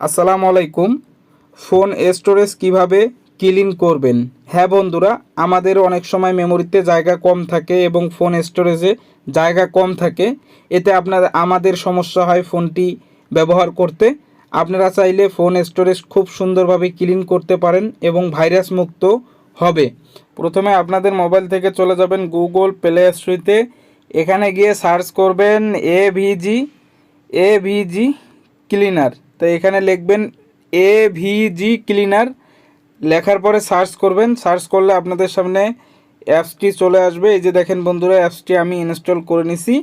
আসসালামু আলাইকুম। Phone storage কীভাবে ক্লিন করবেন? হ্যাঁ বন্ধুরা, আমাদের অনেক সময় মেমোরিতে জায়গা কম থাকে এবং ফোন স্টোরেজে জায়গা কম থাকে। এতে আপনার, আমাদের সমস্যা হয় ফোনটি ব্যবহার করতে। আপনারা চাইলে ফোন স্টোরেজ খুব সুন্দরভাবে ক্লিন করতে পারেন এবং ভাইরাস মুক্ত হবে। প্রথমে আপনাদের মোবাইল থেকে চলে যাবেন গুগল প্লে স্টোরিতে এখানে গিয়ে সার্চ করবেন এ ভিজি এ ভিজি ক্লিনার। তো এখানে লিখবেন এ ভিজি ক্লিনার লেখার পরে সার্চ করবেন। সার্চ করলে আপনাদের সামনে অ্যাপসটি চলে আসবে। এই যে দেখেন বন্ধুরা অ্যাপসটি আমি ইনস্টল করে নিছি।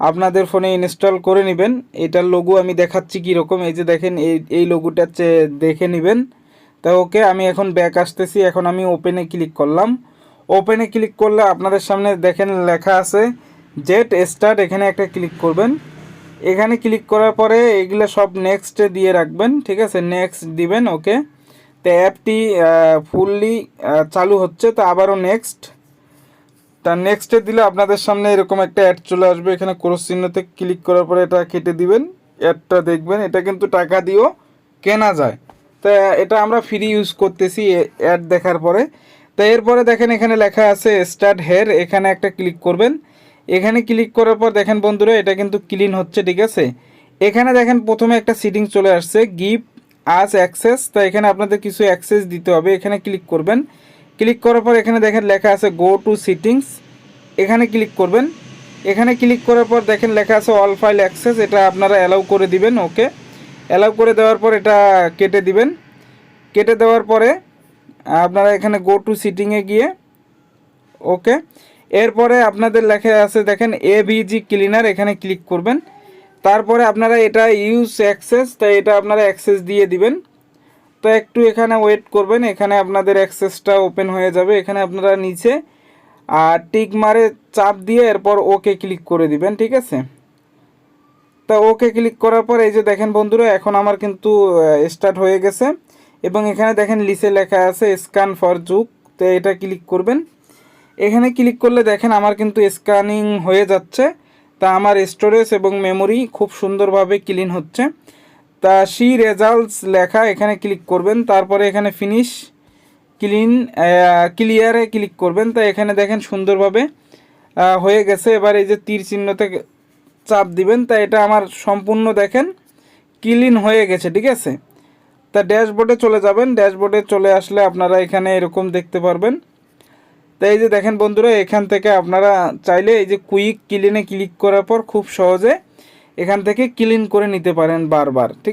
আপনাদের ফোনে ইনস্টল করে নেবেন। এটার লোগো আমি দেখাচ্ছি কীরকম। এই যে দেখেন, এই এই লোগোটা দেখে নেবেন। তা ওকে, আমি এখন ব্যাক আসতেছি। এখন আমি ওপেনে ক্লিক করলাম। ওপেনে ক্লিক করলে আপনাদের সামনে দেখেন লেখা আছে জেট স্টার্ট এখানে একটা ক্লিক করবেন। এখানে ক্লিক করার পরে এগুলো সব নেক্সটে দিয়ে রাখবেন, ঠিক আছে? নেক্সট দিবেন ওকে তো অ্যাপটি ফুললি চালু হচ্ছে, তো আবারও নেক্সট তা নেক্সটে দিলে আপনাদের সামনে এরকম একটা অ্যাড চলে আসবে, এখানে ক্রস চিহ্নতে ক্লিক করার পরে এটা কেটে দিবেন অ্যাডটা দেখবেন, এটা কিন্তু টাকা দিয়েও কেনা যায়। তা এটা আমরা ফ্রি ইউজ করতেছি অ্যাড দেখার পরে। তো এরপরে দেখেন এখানে লেখা আছে স্টার্ট হেয়ার এখানে একটা ক্লিক করবেন। এখানে ক্লিক করার পর দেখেন বন্ধুরা, এটা কিন্তু ক্লিন হচ্ছে, ঠিক আছে? এখানে দেখেন প্রথমে একটা সিটিং চলে আসছে গিভ আজ অ্যাক্সেস তা এখানে আপনাদের কিছু অ্যাক্সেস দিতে হবে, এখানে ক্লিক করবেন। ক্লিক করার পর এখানে দেখেন লেখা আছে গো টু সিটিংস এখানে ক্লিক করবেন। এখানে ক্লিক করার পর দেখেন লেখা আছে অল ফাইল অ্যাক্সেস এটা আপনারা অ্যালাউ করে দিবেন ওকে অ্যালাউ করে দেওয়ার পর এটা কেটে দিবেন। কেটে দেওয়ার পরে আপনারা এখানে গো টু সিটিংয়ে গিয়ে ওকে এরপরে আপনাদের লেখা আছে, দেখেন এভিজি ক্লিনার এখানে ক্লিক করবেন। তারপরে আপনারা এটা ইউজ অ্যাক্সেস তাই এটা আপনারা অ্যাক্সেস দিয়ে দিবেন। তো একটু এখানে ওয়েট করবেন, এখানে আপনাদের অ্যাক্সেসটা ওপেন হয়ে যাবে, এখানে আপনারা নিচে, আর টিক মারে চাপ দিয়ে এরপর ওকে ক্লিক করে দিবেন, ঠিক আছে? তা ওকে ক্লিক করার পর, এই যে দেখেন বন্ধুরা, এখন আমার কিন্তু স্টার্ট হয়ে গেছে। এবং এখানে দেখেন লিসে লেখা আছে স্ক্যান ফর যুগ তো এটা ক্লিক করবেন। এখানে ক্লিক করলে দেখেন আমার কিন্তু স্ক্যানিং হয়ে যাচ্ছে। তা আমার স্টোরেজ এবং মেমোরি খুব সুন্দরভাবে ক্লিন হচ্ছে। তা সি রেজাল্টস লেখা এখানে ক্লিক করবেন, তারপরে এখানে ফিনিশ ক্লিন ক্লিয়ারে ক্লিক করবেন। তা এখানে দেখেন সুন্দরভাবে হয়ে গেছে। এবার এই যে তীর চিহ্নতে চাপ দিবেন, তা এটা আমার সম্পূর্ণ দেখেন ক্লিন হয়ে গেছে, ঠিক আছে? তা ড্যাশবোর্ডে চলে যাবেন। ড্যাশবোর্ডে চলে আসলে আপনারা এখানে এরকম দেখতে পারবেন। তো এই যে দেখেন বন্ধুরা, এখান থেকে আপনারা চাইলে এই যে কুইক ক্লিনে ক্লিক করার পর খুব সহজে এখান থেকে ক্লিন করে নিতে পারেন বারবার, ঠিক